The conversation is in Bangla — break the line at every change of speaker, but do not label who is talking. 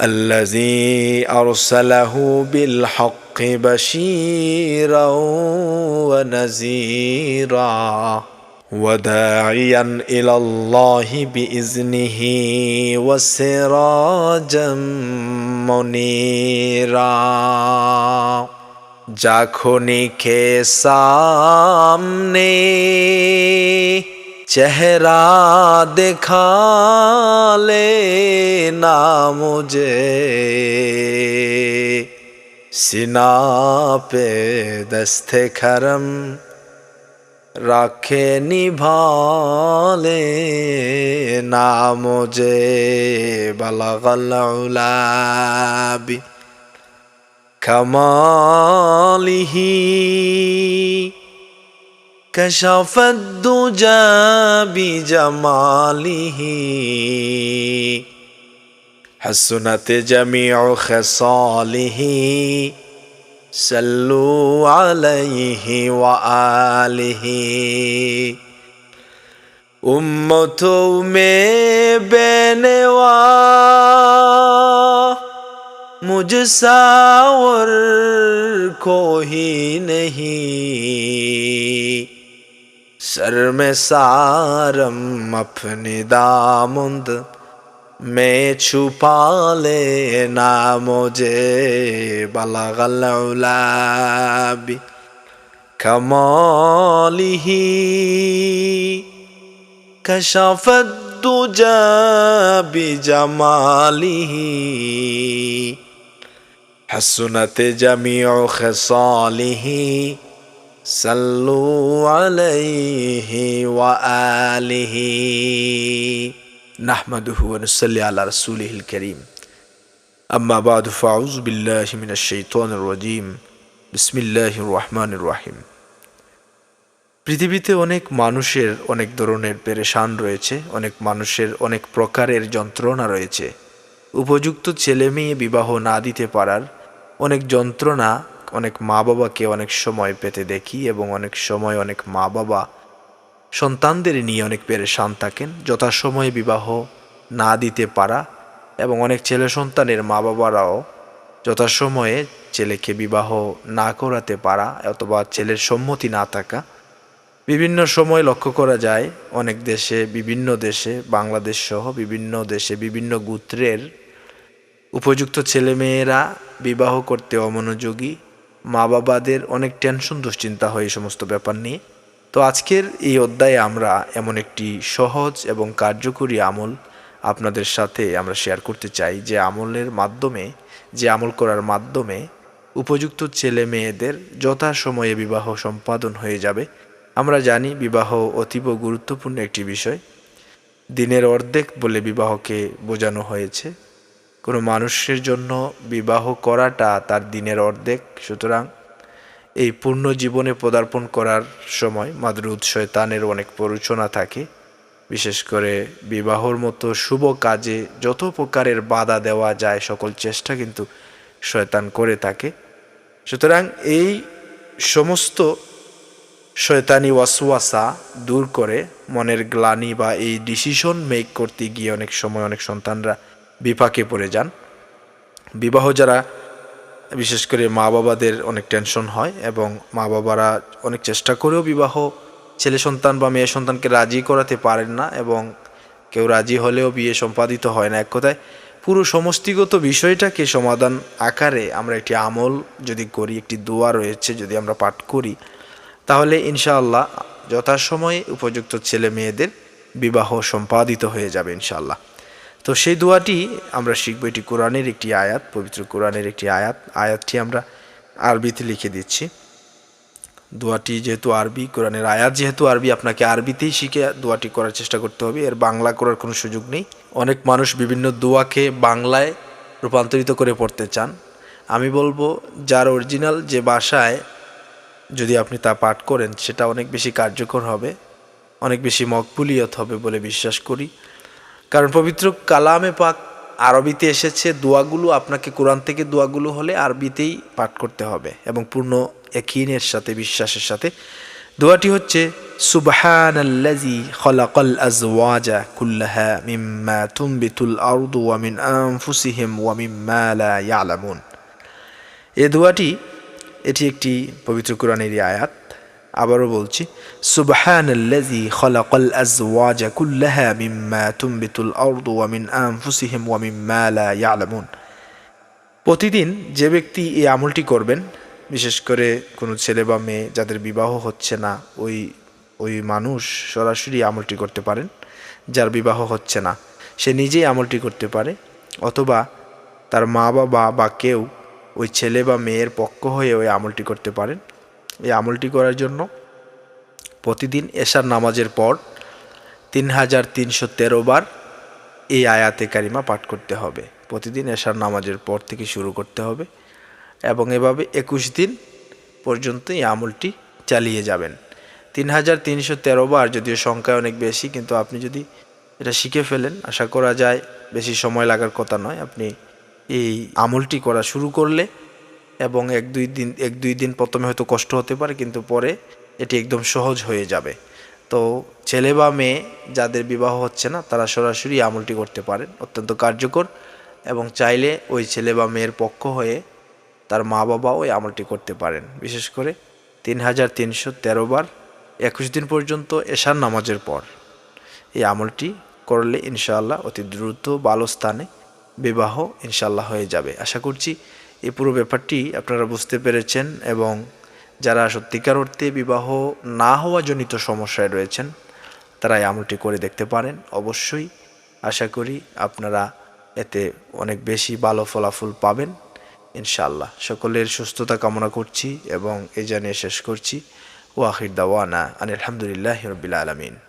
الذي أرسله بالحق بشيرا ونذيرا وداعيا إلى الله بإذنه وسراجا منيرا. جاكوني के सामने चेहरा दिखा ले ना मुझे सिना पे दस्ते खरम রাখে নিভালে নাম যে বলাগলাবি কমালিহি কশফদ্দু জাবি জমালিহি حسنت جميع خصاله صلوا عليه وآله امتوں میں بینوا مجھ ساور کو ہی نہیں سر میں سارم اپنے دامند میں بالي لینا موجي بلغ العلا كماله كشف الدجا بجماله حسنت جميع خصاله صلوا عليه وآله নাহমাদুহনসল্লি আল্লাহ রসুলহিল করিম আম্মা বাদ ফাউজ বিল্লাহমিন শৈতন রজিম বিসমিল্লাহ রহমান পৃথিবীতে অনেক মানুষের অনেক ধরনের পেরেশান রয়েছে, অনেক মানুষের অনেক প্রকারের যন্ত্রণা রয়েছে। উপযুক্ত ছেলে মেয়ে বিবাহ না দিতে পারার অনেক যন্ত্রণা অনেক মা বাবাকে অনেক সময় পেতে দেখি এবং অনেক সময় অনেক মা বাবা সন্তানদের নিয়ে অনেক পেরেশান থাকেন, যথাসময়ে বিবাহ না দিতে পারা এবং অনেক ছেলে সন্তানের মা বাবারাও যথাসময়ে ছেলেকে বিবাহ না করাতে পারা অথবা ছেলের সম্মতি না থাকা। বিভিন্ন সময় লক্ষ্য করা যায়, অনেক দেশে, বিভিন্ন দেশে, বাংলাদেশ সহ বিভিন্ন দেশে বিভিন্ন গোত্রের উপযুক্ত ছেলেমেয়েরা বিবাহ করতে অমনোযোগী। মা বাবাদের অনেক টেনশন, দুশ্চিন্তা হয় এই সমস্ত ব্যাপার নিয়ে। তো আজকের এই অধ্যায়ে আমরা এমন একটি সহজ এবং কার্যকরী আমল আপনাদের সাথে আমরা শেয়ার করতে চাই যে আমলের মাধ্যমে, যে আমল করার মাধ্যমে উপযুক্ত ছেলে মেয়েদের যথাসময়ে বিবাহ সম্পাদন হয়ে যাবে। আমরা জানি বিবাহ অতীব গুরুত্বপূর্ণ একটি বিষয়। দিনের অর্ধেক বলে বিবাহকে বোঝানো হয়েছে। কোনো মানুষের জন্য বিবাহ করাটা তার দিনের অর্ধেক, সুতরাং এই পূর্ণ জীবনে পদার্পণ করার সময় মাদরুদ শয়তানের অনেক পরিচনা থাকে। বিশেষ করে বিবাহর মতো শুভ কাজে যত প্রকারের বাধা দেওয়া যায়, সকল চেষ্টা কিন্তু শয়তান করে থাকে। সুতরাং এই সমস্ত শয়তানি ওয়াসওয়াসা দূর করে মনের গ্লানি বা এই ডিসিশন মেক করতে গিয়ে অনেক সময় অনেক সন্তানরা বিপাকে পড়ে যান। বিবাহ যারা বিশেষ করে মা বাবাদের অনেক টেনশন হয় এবং মা বাবারা অনেক চেষ্টা করেও বিবাহ, ছেলে সন্তান বা মেয়ে সন্তানকে রাজি করাতে পারেন না এবং কেউ রাজি হলেও বিয়ে সম্পাদিত হয় না। এক কথায়, পুরো সমষ্টিগত বিষয়টাকে সমাধান আকারে আমরা একটি আমল যদি করি, একটি দোয়া রয়েছে যদি আমরা পাঠ করি, তাহলে ইনশাআল্লাহ যথাসময়ে উপযুক্ত ছেলে মেয়েদের বিবাহ সম্পাদিত হয়ে যাবে ইনশাআল্লাহ। তো সেই দোয়াটি আমরা শিখব। এটি কোরআনের একটি আয়াত, পবিত্র কোরআনের একটি আয়াত। আয়াতটি আমরা আরবিতে লিখে দিচ্ছি। দোয়াটি যেহেতু আরবি, কোরআনের আয়াত যেহেতু আরবি, আপনাকে আরবিতেই শিখে দোয়াটি করার চেষ্টা করতে হবে। এর বাংলা করার কোনো সুযোগ নেই। অনেক মানুষ বিভিন্ন দোয়াকে বাংলায় রূপান্তরিত করে পড়তে চান। আমি বলব, যার অরিজিনাল যে ভাষায় যদি আপনি তা পাঠ করেন, সেটা অনেক বেশি কার্যকর হবে, অনেক বেশি মকবুলিয়ত হবে বলে বিশ্বাস করি। কারণ পবিত্র কালামে পাক আরবিতে এসেছে, দোয়াগুলো আপনাকে কোরআন থেকে দোয়াগুলো হলে আরবিতেই পাঠ করতে হবে এবং পূর্ণ একিনের সাথে, বিশ্বাসের সাথে। দোয়াটি হচ্ছে সুবহানাল্লাজি খলাকাল আজওয়াজা কুল্লাহা মিম্মা তুমবিতুল আরদু ওয়া মিন আনফুসিহিম ওয়া মিম্মা লা ইয়ালামুন। এ দোয়াটি, এটি একটি পবিত্র কোরআনেরই আয়াত। আবারও বলছি ইয়ালামুন। প্রতিদিন যে ব্যক্তি এই আমলটি করবেন, বিশেষ করে কোনো ছেলে বা মেয়ে যাদের বিবাহ হচ্ছে না, ওই ওই মানুষ সরাসরি আমলটি করতে পারেন, যার বিবাহ হচ্ছে না। সে নিজেই আমলটি করতে পারে, অথবা তার মা বাবা বা কেউ ওই ছেলে বা মেয়ের পক্ষ হয়ে ওই আমলটি করতে পারেন। এই আমলটি করার জন্য প্রতিদিন এশার নামাজের পর তিন হাজার তিনশো তেরো বার এই আয়াতে কারিমা পাঠ করতে হবে। প্রতিদিন এশার নামাজের পর থেকে শুরু করতে হবে এবং এভাবে একুশ দিন পর্যন্ত এই আমলটি চালিয়ে যাবেন। তিন হাজার তিনশো তেরো বার যদিও সংখ্যায় অনেক বেশি, কিন্তু আপনি যদি এটা শিখে ফেলেন, আশা করা যায় বেশি সময় লাগার কথা নয়। আপনি এই আমলটি করা শুরু করলে এবং এক দুই দিন, এক দুই দিন প্রথমে হয়তো কষ্ট হতে পারে, কিন্তু পরে এটি একদম সহজ হয়ে যাবে। তো ছেলে বা মেয়ে যাদের বিবাহ হচ্ছে না, তারা সরাসরি আমলটি করতে পারেন, অত্যন্ত কার্যকর এবং চাইলে ওই ছেলে বা মেয়ের পক্ষ হয়ে তার মা বাবাও ওই আমলটি করতে পারেন। বিশেষ করে তিন হাজার তিনশো তেরো বার একুশ দিন পর্যন্ত এশার নামাজের পর। এই আমলটি করলে ইনশাআল্লাহ অতি দ্রুত ভালো স্থানে বিবাহ ইনশাল্লাহ হয়ে যাবে। আশা করছি এই পুরো ব্যাপারটি আপনারা বুঝতে পেরেছেন এবং যারা সত্যিকার অর্থে বিবাহ না হওয়া জনিত সমস্যায় রয়েছেন, তারা আমলটি করে দেখতে পারেন। অবশ্যই আশা করি আপনারা এতে অনেক বেশি ভালো ফলাফল পাবেন। ইনশাআল্লাহ সকলের সুস্থতা কামনা করছি এবং এই জানিয়ে শেষ করছি। ওয়াহির দাওয়ানা আলহামদুলিল্লাহ রবিল আলমিন।